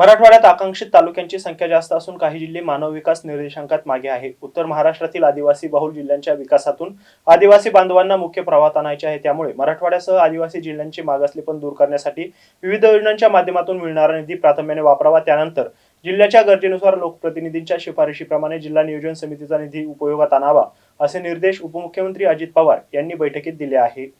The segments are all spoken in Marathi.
मराठवाड्यात आकांक्षित तालुक्यांची संख्या जास्त असून काही जिल्हे मानव विकास निर्देशांकात मागे आहे. उत्तर महाराष्ट्रातील आदिवासी बहुल जिल्ह्यांच्या विकासातून आदिवासी बांधवांना मुख्य प्रवाहात आणायचे आहे. त्यामुळे मराठवाड्यासह आदिवासी जिल्ह्यांची मागासलेपण दूर करण्यासाठी विविध योजनांच्या माध्यमातून मिळणारा निधी प्राधान्याने वापरावा. त्यानंतर जिल्ह्याच्या गरजेनुसार लोकप्रतिनिधींच्या शिफारशीप्रमाणे जिल्हा नियोजन समितीचा निधी उपयोगात आणावा असे निर्देश उपमुख्यमंत्री अजित पवार यांनी बैठकीत दिले आहे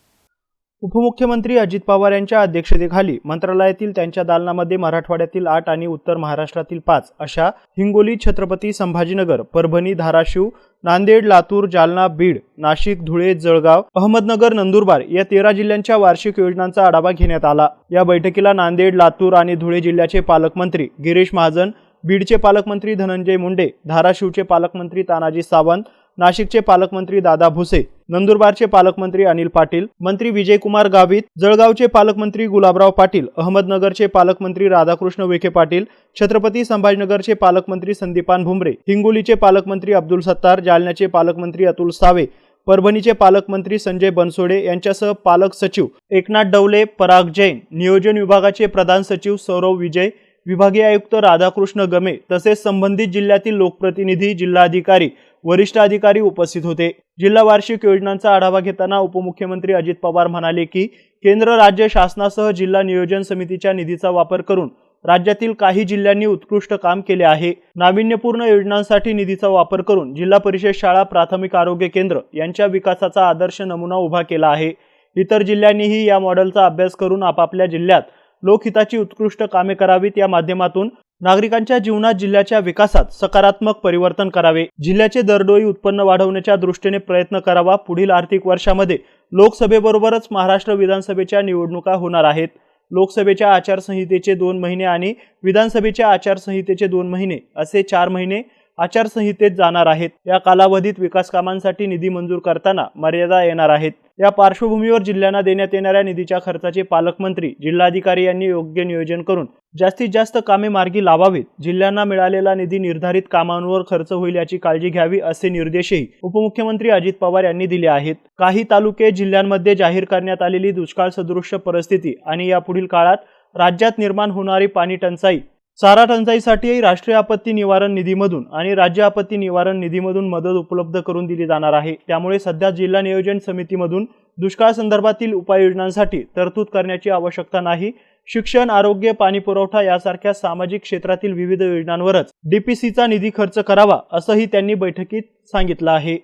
उपमुख्यमंत्री अजित पवार यांच्या अध्यक्षतेखाली मंत्रालयातील त्यांच्या दालनामध्ये मराठवाड्यातील आठ आणि उत्तर महाराष्ट्रातील पाच अशा हिंगोली छत्रपती संभाजीनगर परभणी धाराशिव नांदेड लातूर जालना बीड नाशिक धुळे जळगाव अहमदनगर नंदुरबार या तेरा जिल्ह्यांच्या वार्षिक योजनांचा आढावा घेण्यात आला. या बैठकीला नांदेड लातूर आणि धुळे जिल्ह्याचे पालकमंत्री गिरीश महाजन बीडचे पालकमंत्री धनंजय मुंडे धाराशिवचे पालकमंत्री तानाजी सावंत नाशिकचे पालकमंत्री दादा भुसे नंदुरबारचे पालकमंत्री अनिल पाटील मंत्री विजयकुमार गावित जळगावचे पालकमंत्री गुलाबराव पाटील अहमदनगरचे पालकमंत्री राधाकृष्ण विखे पाटील छत्रपती संभाजीनगरचे पालकमंत्री संदीपान भुमरे हिंगोलीचे पालकमंत्री अब्दुल सत्तार जालन्याचे पालकमंत्री अतुल सावे परभणीचे पालकमंत्री संजय बनसोडे यांच्यासह पालक सचिव एकनाथ डवले पराग जैन नियोजन विभागाचे प्रधान सचिव सौरव विजय विभागीय आयुक्त राधाकृष्ण गमे तसेच संबंधित जिल्ह्यातील लोकप्रतिनिधी जिल्हाधिकारी वरिष्ठ अधिकारी उपस्थित होते. जिल्हा वार्षिक योजनांचा आढावा घेताना उपमुख्यमंत्री अजित पवार म्हणाले की केंद्र राज्य शासनासह जिल्हा नियोजन समितीच्या निधीचा वापर करून राज्यातील काही जिल्ह्यांनी उत्कृष्ट काम केले आहे. नाविन्यपूर्ण योजनांसाठी निधीचा वापर करून जिल्हा परिषद शाळा प्राथमिक आरोग्य केंद्र यांच्या विकासाचा आदर्श नमुना उभा केला आहे. इतर जिल्ह्यांनीही या मॉडेलचा अभ्यास करून आपापल्या जिल्ह्यात लोकहिताची उत्कृष्ट कामे करावीत या माध्यमातून नागरिकांच्या जीवनात जिल्ह्याच्या विकासात सकारात्मक परिवर्तन करावे. जिल्ह्याचे दरडोई उत्पन्न वाढवण्याच्या दृष्टीने प्रयत्न करावा. पुढील आर्थिक वर्षामध्ये लोकसभेबरोबरच महाराष्ट्र विधानसभेच्या निवडणुका होणार आहेत. लोकसभेच्या आचारसंहितेचे दोन महिने आणि विधानसभेच्या आचारसंहितेचे दोन महिने असे चार महिने आचारसंहितेत जाणार आहेत. या कालावधीत विकास कामांसाठी निधी मंजूर करताना मर्यादा येणार आहेत. या पार्श्वभूमीवर जिल्ह्यांना देण्यात येणाऱ्या निधीच्या खर्चाचे पालकमंत्री जिल्हाधिकारी यांनी योग्य नियोजन करून जास्तीत जास्त कामे मार्गी लावावीत. जिल्ह्यांना मिळालेला निधी निर्धारित कामांवर खर्च होईल याची काळजी घ्यावी असे निर्देशही उपमुख्यमंत्री अजित पवार यांनी दिले आहेत. काही तालुके जिल्ह्यांमध्ये जाहीर करण्यात आलेली दुष्काळ सदृश्य परिस्थिती आणि यापुढील काळात राज्यात निर्माण होणारी पाणी टंचाई चारा टंचाईसाठी राष्ट्रीय आपत्ती निवारण निधीमधून आणि राज्य आपत्ती निवारण निधीमधून मदत उपलब्ध करून दिली जाणार आहे. त्यामुळे सध्या जिल्हा नियोजन समितीमधून दुष्काळ संदर्भातील उपाययोजनांसाठी तरतूद करण्याची आवश्यकता नाही. शिक्षण आरोग्य पाणी पुरवठा यासारख्या सामाजिक क्षेत्रातील विविध योजनांवरच डीपीसीचा निधी खर्च करावा असंही त्यांनी बैठकीत सांगितलं आहे.